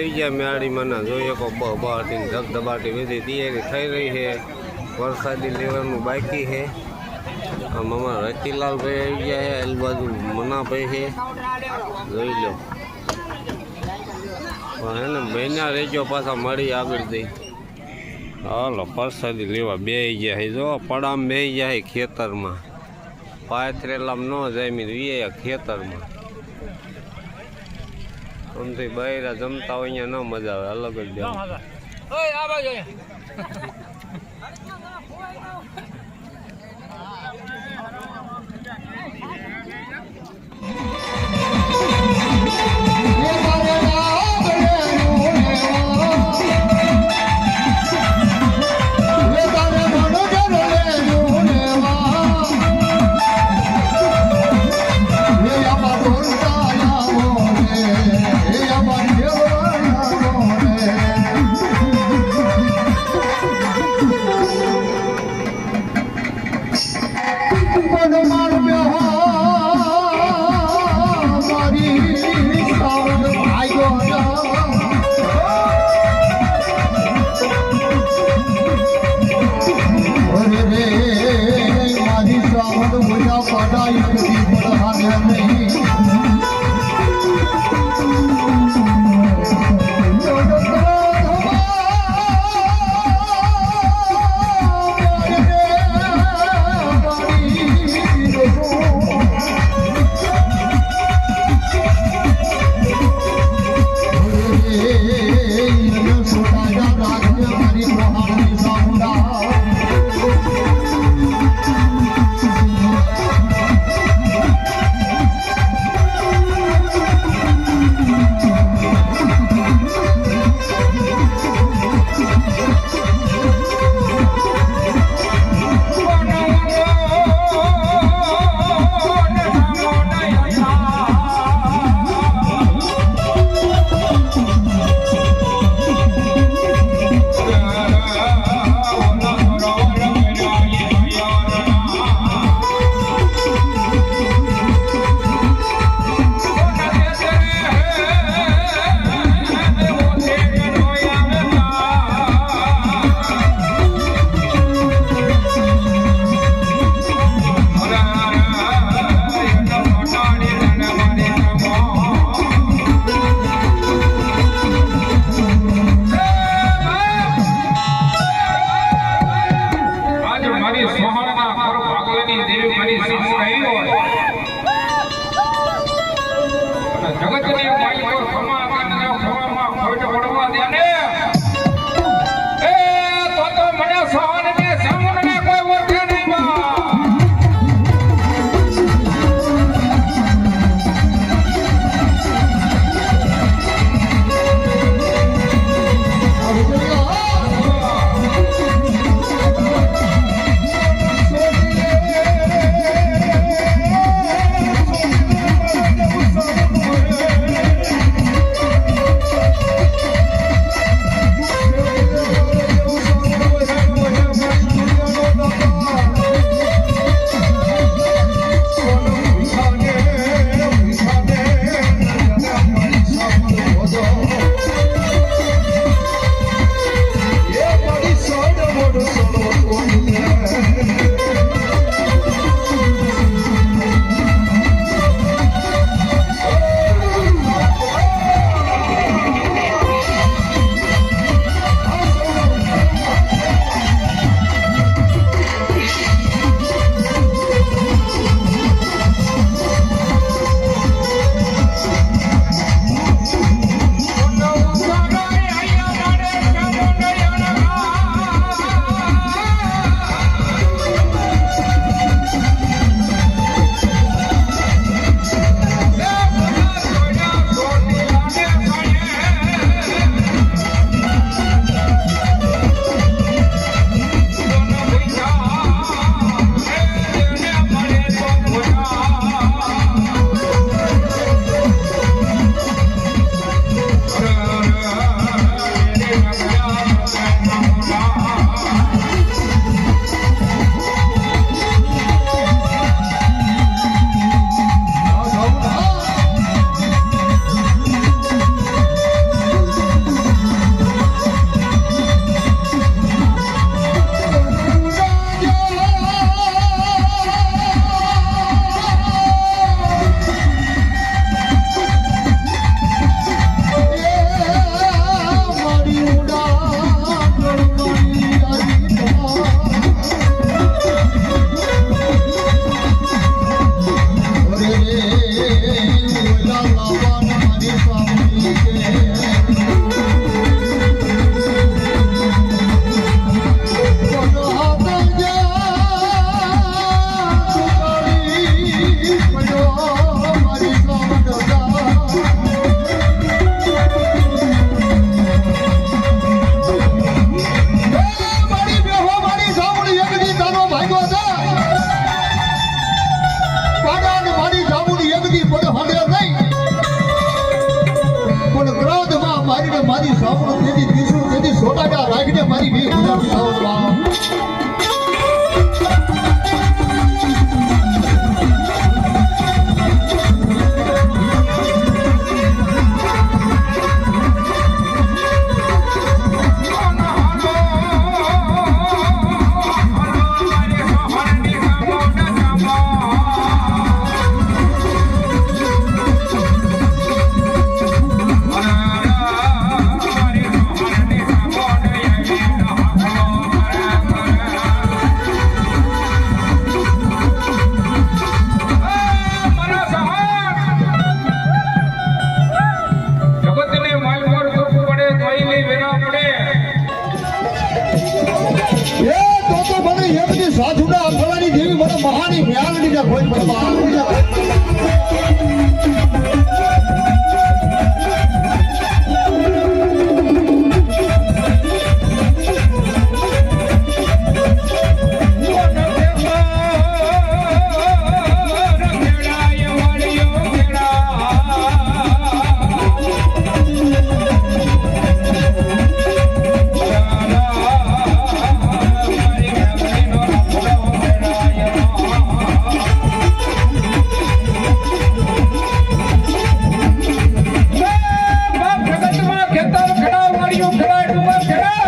આવી ગયા મેળીમાં ના જોઈએ કો બહાટી ધબધબાટી બધી તૈયારી થઈ રહી છે. વરસાદી લેવાનું બાકી છે. આમ અમારા રતિલાલભાઈ આવી ગયા છે એલ બાજુ મનાભાઈ છે. જોઈ લો. પણ હે ને મહિના રહેજો પાછા મળી આગળ જઈ હાલો, પરસાદી લેવા બે ગયા જો, પડામ બે ગયા ખેતરમાં. પાથરેલામ ન જામી વીએ ખેતરમાં. આમથી બૈરા જમતા હોય અહીંયા ન મજા આવે અલગ જ જાય போதுமா જગતની માઈ પર રાખજે મારી સાવણ તેથી વિષ્ણુ તેથી સોટાડા રાખીને મારી વીર ગુજરાતી સાવણ તું